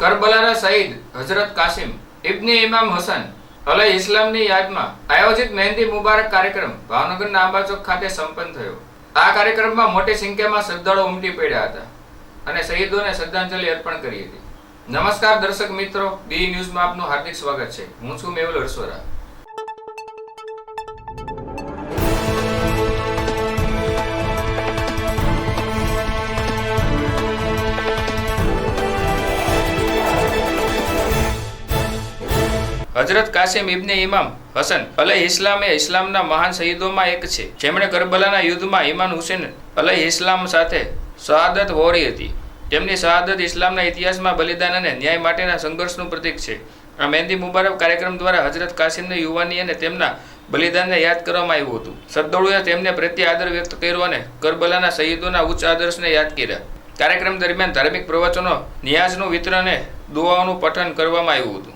કરબલાના શહીદ હઝરત કાસિમ ઇબ્ને ઇમામ હસન અલહ ઇસ્લામની યાદમાં આયોજિત મહેંદી મુબારક કાર્યક્રમ ભાવનગરના આંબાચોક ખાતે સંપન્ન થયો. આ કાર્યક્રમમાં મોટી સંખ્યામાં શ્રદ્ધાળુઓ ઉમટી પડ્યા હતા અને શહીદોને શ્રદ્ધાંજલિ અર્પણ કરી હતી. નમસ્કાર દર્શક મિત્રો, બી ન્યૂઝમાં આપનું હાર્દિક સ્વાગત છે. હું છું મેહુલ હરસોરા હજરત કાસિમ ઇબ્ને ઇમામ હસન અલહ ઇસ્લામ એ ઇસ્લામના મહાન શહીદોમાં એક છે. જેમણે કરબલાના યુદ્ધમાં ઇમાન હુસેન અલહ ઇસ્લામ સાથે શહાદત વહોરી હતી. તેમની શહાદત ઇસ્લામના ઇતિહાસમાં બલિદાન અને ન્યાય માટેના સંઘર્ષનું પ્રતીક છે. આ મહેંદી મુબારક કાર્યક્રમ દ્વારા હજરત કાસિમની યુવાની અને તેમના બલિદાનને યાદ કરવામાં આવ્યું હતું. શ્રદ્ધાળુએ તેમને પ્રત્યે આદર વ્યક્ત કર્યો અને કરબલાના શહીદોના ઉચ્ચ આદર્શને યાદ કર્યા. કાર્યક્રમ દરમિયાન ધાર્મિક પ્રવચનો નિયાઝનું વિતરણ અને દુઆઓનું પઠન કરવામાં આવ્યું હતું.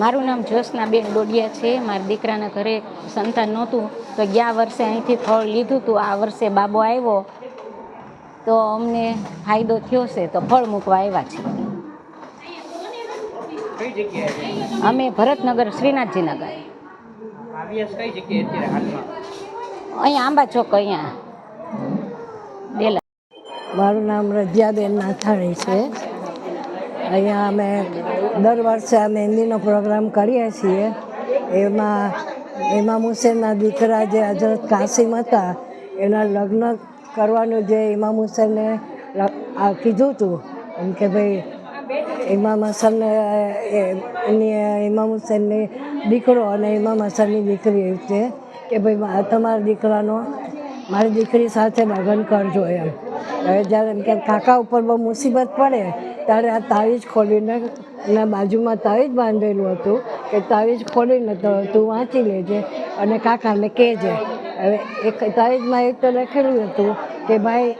મારું નામ જ્યોત્સનાબેન ડોડિયા છે. મારા દીકરાના ઘરે સંતાન નહોતું. તો ગયા વર્ષે અહીંથી ફળ લીધું હતું આ વર્ષે બાબો આવ્યો. તો અમને ફાયદો થયો છે. તો ફળ મૂકવા આવ્યા છે? અમે ભરતનગર શ્રીનાથજી નગર આવીએસ કઈ જગ્યાએ અત્યારે હાલમાં? અહીંયા આંબા ચોક અહીંયા. ડેલા મારું નામ રજિયાબેન નાથાણી છે. અહીંયા અમે દર વર્ષે આ મહેંદીનો પ્રોગ્રામ કરીએ છીએ. એમાં ઇમામ હુસેનના દીકરા જે હજરત કાસિમ હતા, એના લગ્ન કરવાનું જે ઇમામ હુસેને કીધું હતું, એમ કે ભાઈ ઇમામ હસન એની ઇમામ હુસેનની દીકરો અને ઇમામ હસનની દીકરી છે, કે ભાઈ તમારા દીકરાનો, મારી દીકરી સાથે લગ્ન કરજો એમ. હવે જ્યારે કે કાકા ઉપર બહુ મુસીબત પડે, ત્યારે આ તાવીજ ખોલીને એના બાજુમાં તાવીજ બાંધેલું હતું કે તાવીજ ખોલીને તો તું વાંચી લેજે અને કાકાને કહેજે. હવે એક તાવીજમાં એક તો લખેલું હતું કે, ભાઈ,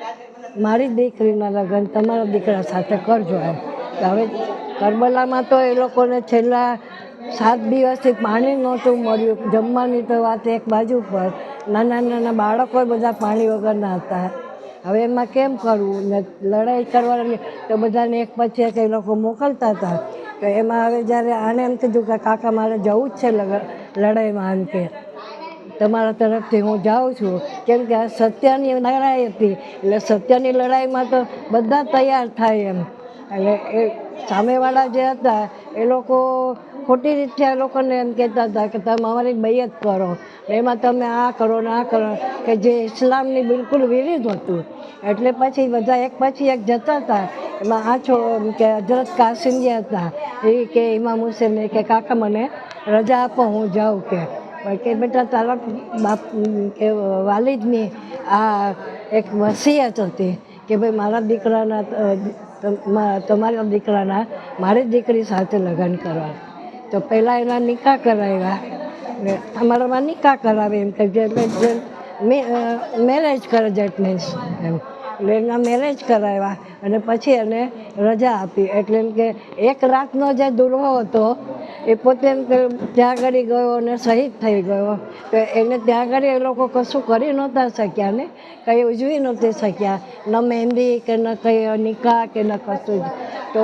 મારી દીકરીના લગ્ન તમારા દીકરા સાથે કરજો એમ. હવે કરબલામાં તો એ લોકોને છેલ્લા સાત દિવસથી પાણી નહોતું મળ્યું. જમવાની તો વાત એક બાજુ પર. નાના નાના બાળકો બધા પાણી વગરના હતા. હવે એમાં કેમ કરવું? ને લડાઈ કરવાની તો બધાને એક પછી એક એ લોકો મોકલતા હતા. તો એમાં હવે જ્યારે આને એમ કીધું કે કાકા મારે જવું જ છે લડાઈમાં એમ કે. તમારા તરફથી હું જાઉં છું. કેમ કે આ સત્યની લડાઈ હતી. એટલે સત્યની લડાઈમાં તો બધા તૈયાર થાય એમ. એટલે એ સામેવાળા જે હતા, એ લોકો ખોટી રીતે એ લોકોને એમ કહેતા હતા કે તમે અમારી બૈયત કરો. એમાં તમે આ કરો ને આ કરો. કે જે ઇસ્લામની બિલકુલ વિરુદ્ધ હતું. એટલે પછી બધા એક પછી એક જતા હતા. એમાં આ છો કે હજરત કાસિમ હતા, એ કે ઇમામ હુસેન કે કાકા મને રજા આપો, હું જાઉં કે. કે બેટા તારા બાપ કે વાલિદની આ એક વસિયત હતી કે ભાઈ મારા દીકરાના તમારા દીકરાના, મારી દીકરી સાથે લગ્ન કરવા. તો પહેલાં એના નિકાહ કરાવ્યા. અમારામાં નિકાહ કરાવે એમ કે એટલે મેરેજ કરે જેટ એમ. એટલે એના મેરેજ કરાવ્યા અને પછી એને રજા આપી. એટલે એમ કે એક રાતનો જે દુર્વો હતો, એ પોતે એમ કે ત્યાં આગળ ગયો અને શહીદ થઈ ગયો. તો એને ત્યાં આગળ એ લોકો કશું કરી નહોતા શક્યા ને. કંઈ ઉજવી નહોતી શક્યા. ન મહેંદી કે ન કંઈ નિકાહ કે ન કશું. જ તો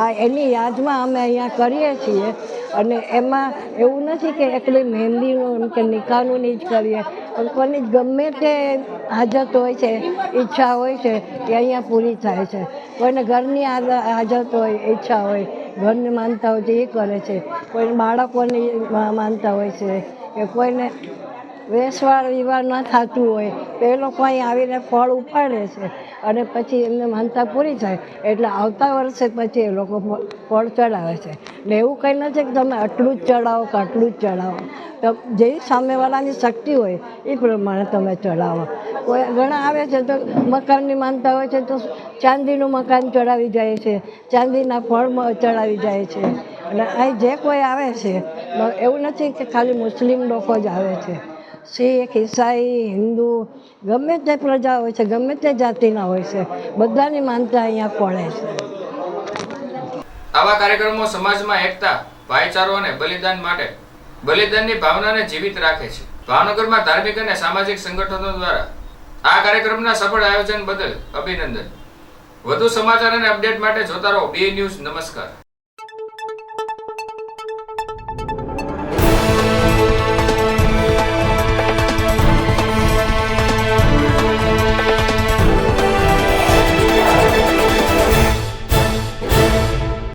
આ એની યાદમાં અમે અહીંયા કરીએ છીએ. અને એમાં એવું નથી કે એકલી મહેંદીનું એમ કે નિકાહનું જ કરીએ. પણ કોની ગમે તે હાજત હોય છે, ઈચ્છા હોય છે, એ અહીંયા પૂરી થાય છે. કોઈને ઘરની હાજત હોય, ઈચ્છા હોય, ઘરની માનતા હોય છે એ કરે છે. કોઈને બાળકોની માનતા હોય છે, કે કોઈને વેસવાળ વિવાહ ન થતું હોય. તો એ લોકો અહીં આવીને ફળ ઉપાડે છે અને પછી એમને માનતા પૂરી થાય. એટલે આવતા વર્ષે પછી એ લોકો ફળ ચડાવે છે. એટલે એવું કંઈ નથી કે તમે આટલું જ ચડાવો કે આટલું જ ચડાવો. તો જે સામેવાળાની શક્તિ હોય, એ પ્રમાણે તમે ચડાવો. કોઈ ઘણા આવે છે તો મકાનની માનતા હોય છે તો ચાંદીનું મકાન ચડાવી જાય છે. ચાંદીના ફળ ચડાવી જાય છે. અને અહીં જે કોઈ આવે છે એવું નથી કે ખાલી મુસ્લિમ લોકો જ આવે છે. શીખ, ઈસાઈ, હિન્દુ, ગમે તે પ્રજા હોય છે, ગમે તે જાતિના હોય છે, બધાની માનતા અહીંયા કોળે છે. આવા કાર્યક્રમો સમાજમાં એકતા, ભાઈચારો અને બલિદાન માટે બલિદાનની ભાવનાને જીવિત રાખે છે. ભાવનગરમાં ધાર્મિક અને સામાજિક સંગઠનો દ્વારા આ કાર્યક્રમના સફળ આયોજન બદલ અભિનંદન. વધુ સમાચાર અને અપડેટ માટે જોતા રહો, બી ન્યૂઝ નમસ્કાર.